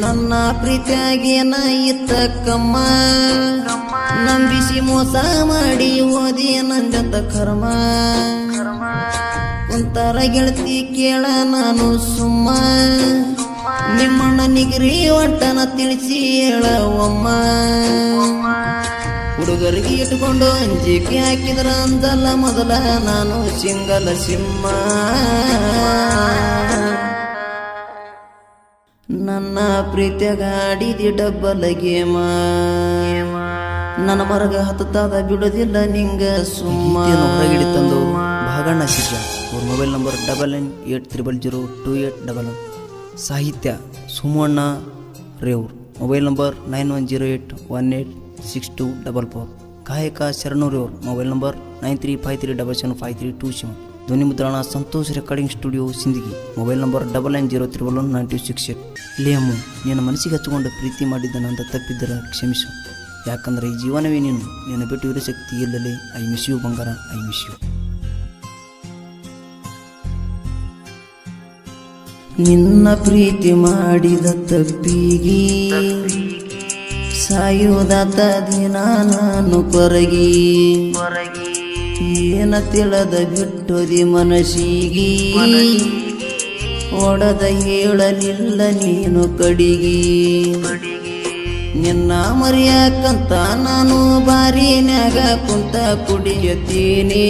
ನನ್ನ ಪ್ರೀತಿಯಾಗಿ ನ ಇತ್ತಕ್ಕಮ್ಮ ನಂಬಿಸಿ ಮೋಸ ಮಾಡಿ ಓದಿ ನಂಜಂತ ಕರ್ಮ. ಒಂಥರ ಗೆಳತಿ ಕೇಳ ನಾನು ಸುಮ್ಮ. ನಿಮ್ಮಣ್ಣ ನಿಗ್ರಿ ಒಟ್ಟನ ತಿಳಿಸಿ ಹೇಳವಮ್ಮ. ಹುಡುಗರಿಗೆ ಇಟ್ಕೊಂಡು ಅಂಜಿಕೆ ಹಾಕಿದ್ರ ಅಂದಲ್ಲ ಮೊದಲ ನಾನು ಸಿಂಗಲ ಸಿಂಹ. ನನ್ನ ಪ್ರೀತಿಯಾಗ ಆಡಿದಿ ಡಬ್ಬಲಗೆ ನನ್ನ ಮರಗ ಹತ್ತದ ಬಿಡೋದಿಲ್ಲ ನಿಂಗ ಸುಮ್ಮ. ತಂದು ಭಾಗಣ್ಣ ಸಿದ್ಧ ಅವ್ರ mobile number double nine eight triple zero two eight double one ಸಾಹಿತ್ಯ Sumanna ರೇವ್ರು. Mobile number nine one zero eight one eight six two double four ಗಾಯಕ Sharanu ರೇವ್ರ್. Mobile number nine three five three double seven five three two seven ಧ್ವನಿ ಮುದ್ರಣ Santosh recording studio Sindagi. Mobile number double nine zero triple one nine two six eight. ನಿನ್ನ ಮನಸ್ಸಿಗೆ ಹಚ್ಚಿಕೊಂಡು ಪ್ರೀತಿ ಮಾಡಿದ್ದ ನಂತ ತಪ್ಪಿದ್ದರ ಕ್ಷಮಿಸು. ಯಾಕಂದ್ರೆ ಈ ಜೀವನವೇ ನೀನು. ನಿನ್ನ ಬಿಟ್ಟು ಇರೋ ಶಕ್ತಿ ಇಲ್ಲಲೇ ಐ ಮಿಸ್ ಯು ಬಂಗಾರ ಐ ಮಿಸ್ ಯು ನಿನ್ನ ಪ್ರೀತಿ ಮಾಡಿದ ತಪ್ಪಿಗೆ ಸಾಯೋದಾತ ದಿನ ನಾನು ಕೊರಗಿ. ಏನ ತಿಳದ ಬಿಟ್ಟುದಿ ಮನಸ್ಸಿಗಿ? ಒಡದ ಹೇಳಲಿಲ್ಲ ನೀನು ಕಡಿಗಿ. ನಿನ್ನ ಮರ್ಯಾಕಂತ ನಾನು ಬಾರಿನ್ಯಾಗ ಕುಂತ ಕುಡಿಯತೀನಿ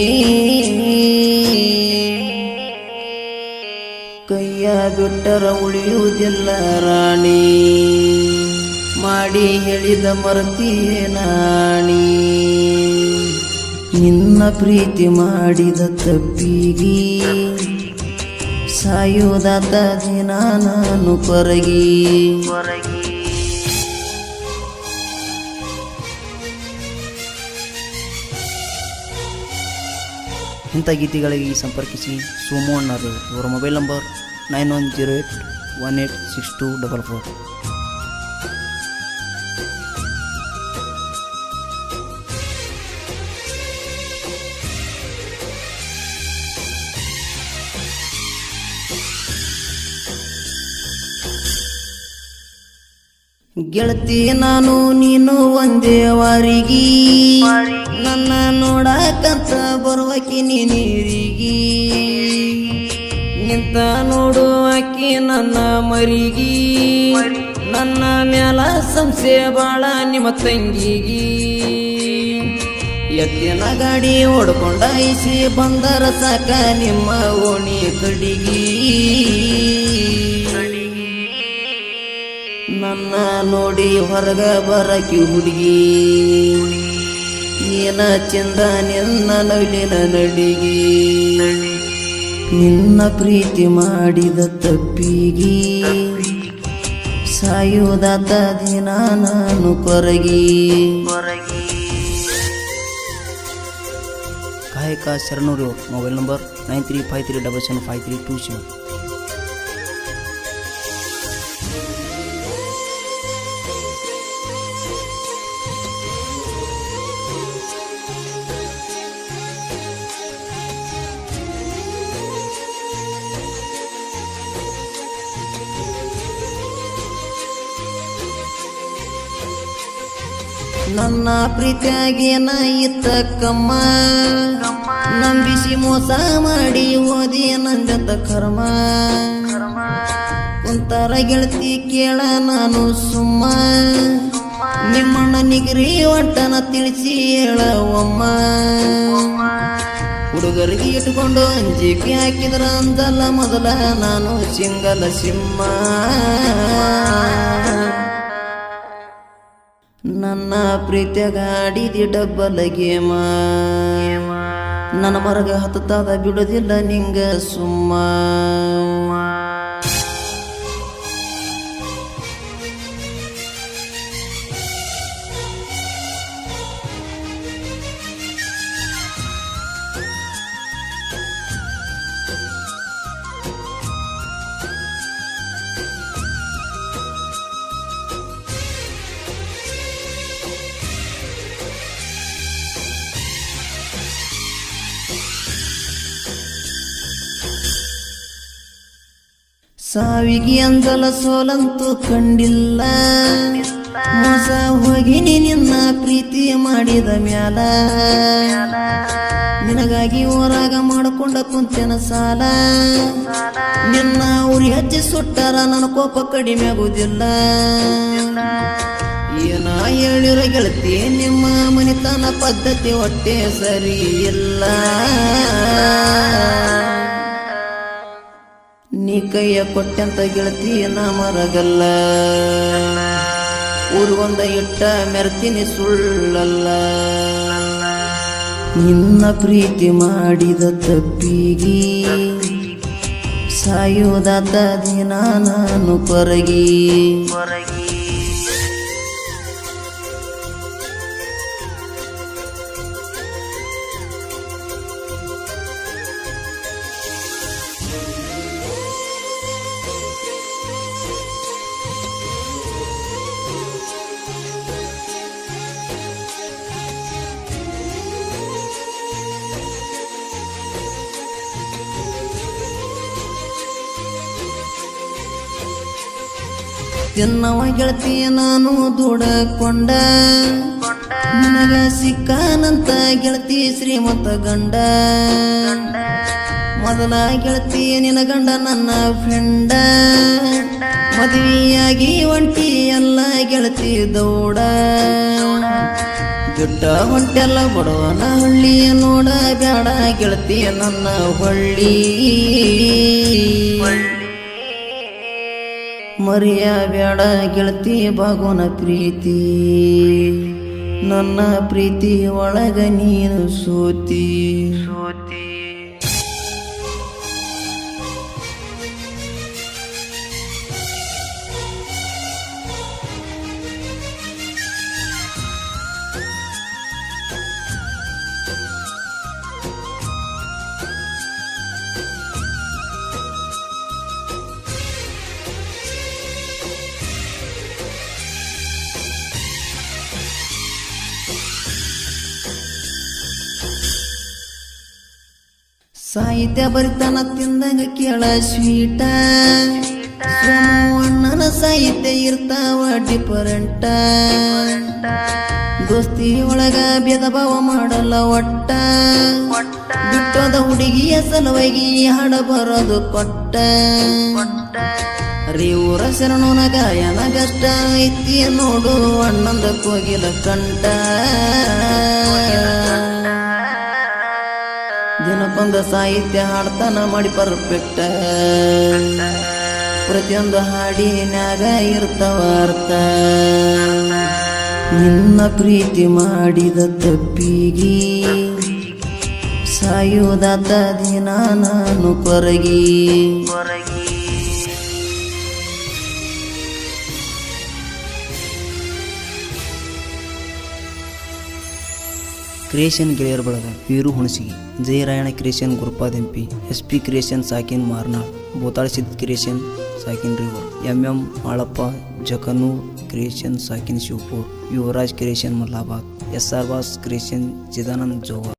ಕೈಯ ಬಿಟ್ಟರ ಉಳಿಯುವುದಿಲ್ಲ ರಾಣಿ. ಮಾಡಿ ಹೇಳಿದ ಮರತಿಯೇ ನಾಣಿ. ನಿನ್ನ ಪ್ರೀತಿ ಮಾಡಿದ ತಪ್ಪಿಗಿ ಸಾಯೋದಾತ ದಿನ ನಾನು ಕೊರಗಿ. ಇಂಥ ಗೀತೆಗಳಿಗೆ ಸಂಪರ್ಕಿಸಿ ಸೋಮು ಅಣ್ಣರು ಇವರ mobile number nine one zero eight one eight six two double four. ಗೆಳತಿ ನಾನು, ನೀನು ಒಂದೇ ವಾರಿಗಿ. ನನ್ನ ನೋಡಕಂತ ಬರುವಕಿ ನೀರಿಗಿ ನಿಂತ ನೋಡುವಕಿ ನನ್ನ ಮರಿಗಿ. ನನ್ನ ಮ್ಯಾಲ ಸಂಸೆ ಬಾಳ ನಿಮ್ಮ ತಂಗಿಗಿ. ಎತ್ತಿನ ಗಾಡಿ ಓಡ್ಕೊಂಡ ಐಸಿ ಬಂದರ ಸಾಕ ನಿಮ್ಮ ಓಣಿ ಕಡಿಗಿ. ನನ್ನ ನೋಡಿ ಹೊರಗ ಬರಕಿ ಹುಡುಗಿ. ಏನ ಚಂದ ನಿನ್ನ ನವಿಲಿನ ನಡಿಗಿ. ನಿನ್ನ ಪ್ರೀತಿ ಮಾಡಿದ ತಪ್ಪಿಗಿ. ಸಾಯುವುದಾತ ದಿನ ನಾನು ಕೊರಗಿ. ಕಾಯಕ ಶರಣೂರು, mobile number nine three five three double seven five three two seven. ನನ್ನ ಪ್ರೀತಿಯಾಗಿ ನ ಇತ್ತಕ್ಕಮ್ಮ ನಂಬಿಸಿ ಮೋಸ ಮಾಡಿ ಓದಿ ನಂಜತ ಕರ್ಮ. ಕುಂತರ ಗೆಳತಿ ಕೇಳ ನಾನು ಸುಮ್ಮ. ನಿಮ್ಮಣ್ಣ ನಿಗ್ರಿ ಒಟ್ಟನ ತಿಳಿಸಿ ಹೇಳವಮ್ಮ ಹುಡುಗರಿಗೆ ಇಟ್ಕೊಂಡು ಅಂಜಿಕೆ ಹಾಕಿದ್ರ ಅಂದಲ್ಲ ಮೊದಲ ನಾನು ಸಿಂಗಲ ಸಿಂಹ. ನನ್ನ ಪ್ರೀತಿಯಾಗ ಆಡಿದಿ ಡಬ್ಬಲ ಗೇಮ. ನನ್ನ ಮರಗ ಹತ್ತದ ಬಿಡೋದಿಲ್ಲ ನಿಂಗ ಸುಮ್ಮ. ಸಾವಿಗೆ ಅಂದಲ ಸೋಲಂತೂ ಕಂಡಿಲ್ಲ. ಮೋಸ ಹೋಗಿನಿ ನಿನ್ನ ಪ್ರೀತಿ ಮಾಡಿದ ಮ್ಯಾಲ. ನಿನಗಾಗಿ ಹೋರಾಗ ಮಾಡಿಕೊಂಡ ಕುಂತೇನ ಸಾಲ. ನಿನ್ನ ಉರಿ ಹಚ್ಚಿ ಸುಟ್ಟಾರ ನನ್ನ ಕೋಪ ಕಡಿಮೆ ಆಗುದಿಲ್ಲ. ಏನ ಹೇಳಿರ ಗೆಳತಿ, ನಿಮ್ಮ ಮನೆತನ ಪದ್ಧತಿ ಹೊಟ್ಟೆ ಸರಿ ಇಲ್ಲ. ಕೈಯ ಕೊಟ್ಟಂತ ಗೆಳತಿ ನಾ ಮರಗಲ್ಲ ಊರ್ಗೊಂದ ಇಟ್ಟ ಮೆರ್ತೀನಿ ಸುಳ್ಳಲ್ಲ. ನಿನ್ನ ಪ್ರೀತಿ ಮಾಡಿದ ತಪ್ಪಿಗಿ ಸಾಯೋದಾದ ದಿನ ನಾನು ಕೊರಗಿ ತಿನ್ನವ ಗೆಳತಿ ನಾನು ದುಡಕೊಂಡ. ನನಗ ಸಿಕ್ಕಾನಂತ ಗೆಳತಿ ಶ್ರೀಮಂತ ಗಂಡ. ಮೊದಲ ಗೆಳತಿ ನಿನ ಗಂಡ ನನ್ನ ಫ್ರೆಂಡ. ಮದುವೆಯಾಗಿ ಒಂಟಿ ಎಲ್ಲ ಗೆಳತಿ ದೌಡ. ದುಡ್ಡ ಹೊಂಟೆಲ್ಲ ಬಡವನ ಹಳ್ಳಿಯ ನೋಡ ಬ್ಯಾಡ ಗೆಳತಿಯ ನನ್ನ ಹೊಳ್ಳಿ. ಮರಿಯ ಬೇಡ ಗೆಳತಿ ಬಾಗುನ ಪ್ರೀತಿ. ನನ್ನ ಪ್ರೀತಿ ಒಳಗ ನೀನು ಸೋತಿ. ಸೋತಿ. ಸಾಹಿತ್ಯ ಬರಿತನ ತಿಂದಂಗ ಕೇಳ ಸ್ವೀಟ. ಅಣ್ಣನ ಸಾಹಿತ್ಯ ಇರ್ತಾವ ಡಿಫರೆಂಟ ದೋಸ್ತಿ ಒಳಗ ಭೇದ ಭಾವ ಮಾಡಲ್ಲ ಒಟ್ಟ. ಬಿಟ್ಟದ ಹುಡುಗಿಯ ಸಲುವಾಗಿ ಹಾಡ ಬರೋದು ಕೊಟ್ಟ. ಊರ ಶರಣನ ಗಾಯನ ಕಷ್ಟ ಐತಿ ನೋಡು ಅಣ್ಣಂದ ಕೋಗಿಲ ಕಂಠ. ದಿನಕ್ಕೊಂದು ಸಾಹಿತ್ಯ ಹಾಡ್ತಾನ ಮಾಡಿ ಪರ್ಫೆಕ್ಟ್. ಪ್ರತಿಯೊಂದು ಹಾಡಿನಾಗ ಇರ್ತಾವ ಅರ್ಥ. ನಿನ್ನ ಪ್ರೀತಿ ಮಾಡಿದ ತಪ್ಪಿಗಿ ಸಾಯೋದಾತ ದಿನ ನಾನು ಕೊರಗಿ ಕೊರಗಿ ಕ್ರಿಯೇಷನ್ ಗೆಳೆಯರ ಬಳಗ ವೀರು ಹುಣಸಿಗಿ, ಜಯರಾಯಣ ಕ್ರಿಯೇಷನ್ ಗುರುಪಾದೆಂಪಿ ಎಸ್ ಪಿ ಕ್ರಿಯೇಷನ್ ಸಾಕಿನ್ ಮಾರ್ನಾಳ್ ಭೂತಾಳ ಸಿದ್ ಕ್ರಿಯೇಷನ್ ಸಾಕಿನ್ ರಿವರ್ ಎಂ ಎಂ ಮಾಳಪ್ಪ ಜಕನೂ creation ಸಾಕಿನ್ Shivapur, Yuvaraj creation Mallabad S R was creation Chidanand Jog.